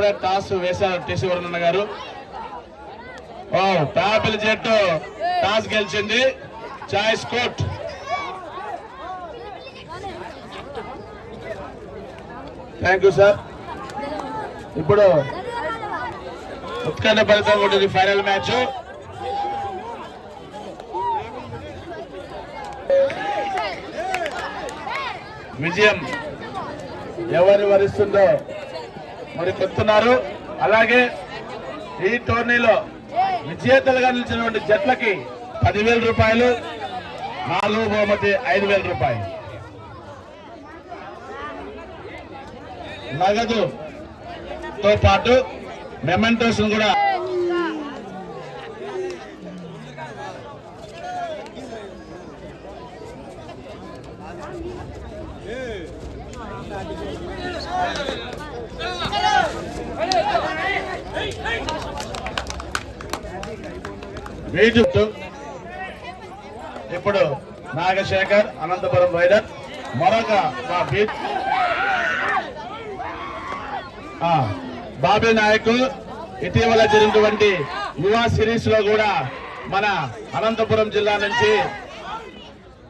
ఇప్పుడే టాస్ వేశారు టీసీ వరుణన్న గారు. పేపల్ జట్టు. టాస్ గెలిచింది. Choice court. Thank you sir. ఇప్పుడు ఉత్కంఠ ఫలితం ఉంటుంది ఫైనల్ మ్యాచ్. విజయం ఎవరు వరిస్తుందో మరి చెప్తున్నారు. అలాగే ఈ టోర్నీలో విజేతలుగా నిలిచినటువంటి జట్లకి పదివేల రూపాయలు నాలుగు బహుమతి ఐదు వేల రూపాయలు. నగదు తో పాటు మెమెంటోస్ కూడా ఇప్పుడు నాగశేఖర్ అనంతపురం రైడర్ మరొక మా బీచ్ ఆ, నాయక్ ఇటీవల జరిగినటువంటి యువ సిరీస్లో కూడా మన అనంతపురం జిల్లా నుంచి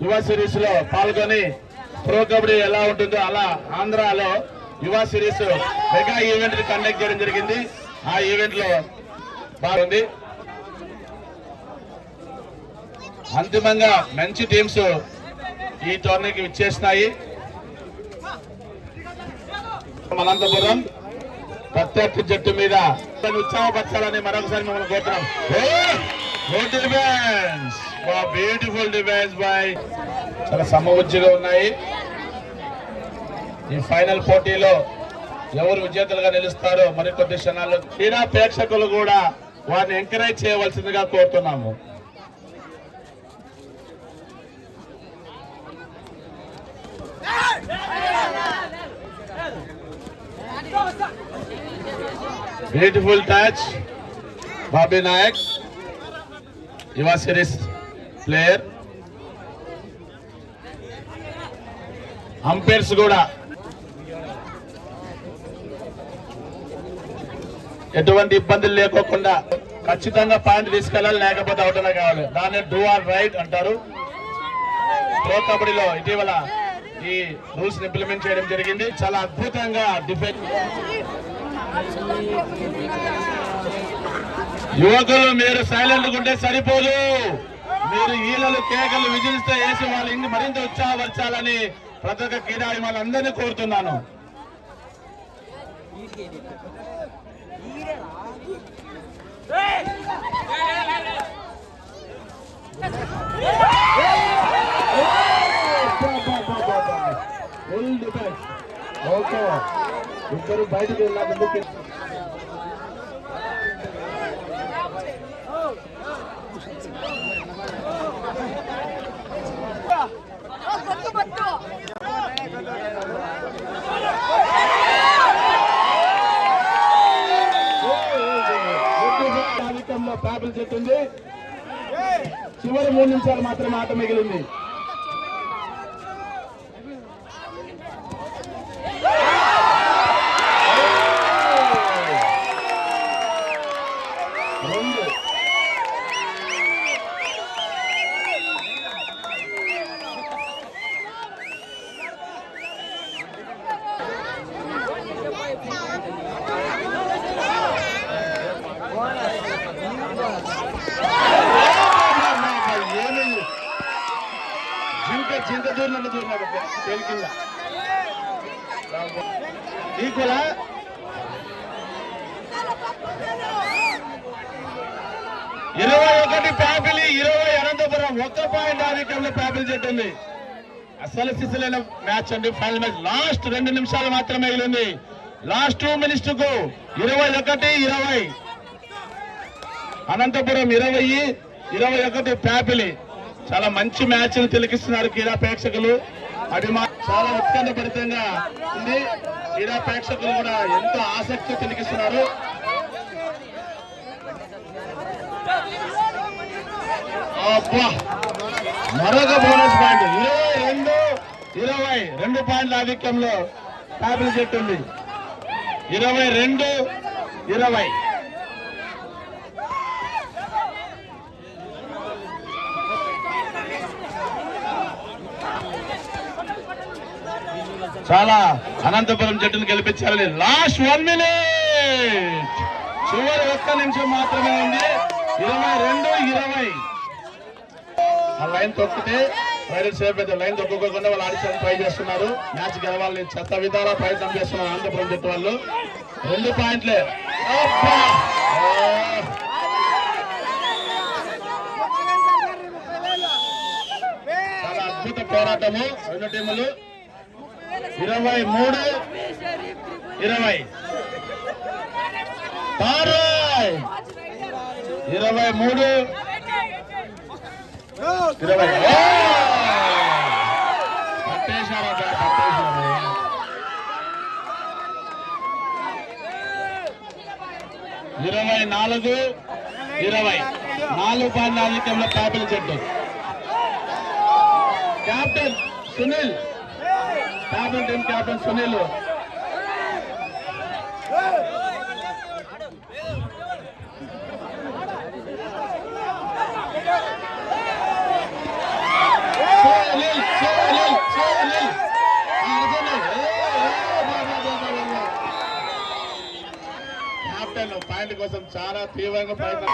యువ సిరీస్లో పాల్గొని ప్రో కబడ్డీ ఎలా ఉంటుందో అలా ఆంధ్రాలో యువ సిరీస్ మెగా ఈవెంట్ కండక్ట్ చేయడం జరిగింది. ఆ ఈవెంట్లో బాగుంది. అంతిమంగా మంచి టీమ్స్ ఈ టోర్నీకి విచ్చేసినాయి. అనంతపురం ప్రత్యర్థి జట్టు మీద ఉత్సాహపరచాలని మరొకసారి మిమ్మల్ని కోరుతున్నాం. బ్యూటిఫుల్ డిఫెన్స్ బై చాలా సమవుజ్జిగా ఉన్నాయి. ఈ ఫైనల్ పోటీలో ఎవరు విజేతలుగా నిలుస్తారో మరికొద్ది క్షణాల్లో క్రీడా ప్రేక్షకులు కూడా వారిని ఎంకరేజ్ చేయవలసిందిగా కోరుతున్నాము. బ్యూటిఫుల్ టచ్ బాబీ నాయక్ యువ సిరీస్ ప్లేయర్ అంపైర్స్ కూడా. ఎటువంటి ఇబ్బందులు లేకోకుండా ఖచ్చితంగా పాయింట్ తీసుకెళ్ళాలి లేకపోతే అవుట్ కావాలి. దాన్ని డూ ఆర్ రైట్ అంటారు. ప్రో కబడ్డీలో ఇటీవల ఈ రూల్స్ ఇంప్లిమెంట్ చేయడం జరిగింది. చాలా అద్భుతంగా డిఫెన్స్ యువకులు మీరు సైలెంట్ ఉంటే సరిపోదు. మీరు ఈలలు కేకలు విజిల్స్తో వేసి వాళ్ళు ఇంక మరింత ఉత్సాహపరచాలని ప్రతి ఒక్క క్రీడాభిమానులందరినీ కోరుతున్నాను ఫుల్ డిఫెన్స్ ఓకే ఇద్దరు బయటకు వెళ్ళాలి ముందుకు పట్టు పేపర్ చెట్టుంది చివరి మూడు నిమిషాలు మాత్రమే ఆట మిగిలింది. జింక జింక దూరినట్టు దూరినాడు తేలి కింద. ఈక్వలా ఇరవై ఒకటి ప్యాపిలి ఇరవై అనంతపురం ఒక్క పాయింట్ ఆధిక్యంలో ప్యాపిలి చెట్టింది. అసలు సిసలైన మ్యాచ్ అండి ఫైనల్ మ్యాచ్. లాస్ట్ రెండు నిమిషాలు మాత్రమే మిగిలింది లాస్ట్ టూ మినిట్స్కు ఇరవై ఒకటి ఇరవై. అనంతపురం ఇరవై ఇరవై ఒకటి ప్యాపిలి. చాలా మంచి మ్యాచ్ తిలకిస్తున్నారు క్రీడా ప్రేక్షకులు. అభిమా చాలా ఉత్కంఠభరితంగా ఉంది. క్రీడా ప్రేక్షకులు కూడా ఎంతో ఆసక్తి తిలకిస్తున్నారు. మరొక బోనస్ పాయింట్ ఇరవై రెండు ఇరవై రెండు పాయింట్ల ఆధిక్యంలో ప్యాపిల్ జట్టు ఉంది ఇరవై రెండు ఇరవై. చాలా అనంతపురం జట్టును గెలిపించాలని లాస్ట్ వన్ మినిట్. చివరి ఒక్క నిమిషం మాత్రమే ఉంది. ఇరవై రెండు ఇరవై. ఆ లైన్ తొక్కితే వైరల్ సేఫ్ అయితే లైన్ తొక్కకుండా వాళ్ళు ఆడిషన్ ట్రై చేస్తున్నారు. మ్యాచ్ గెలవాలని చెత్త విధాలా ప్రయత్నం చేస్తున్నారు అనంతపురం జట్టు వాళ్ళు. రెండు పాయింట్లే. చాలా అద్భుత పోరాటము. రెండు టీములు. ఇరవై మూడు ఇరవై! ఇరవై మూడు ఇరవై! పట్టేశారు పట్టేశారు. ఇరవై నాలుగు ఇరవై. నాలుగు పాయింట్ నాలుగు ప్యాపిల్ చెట్టు. Captain Sunil. Captain team captain Sunil Sunil point కోసం చాలా తీవ్రంగా ప్రయత్నం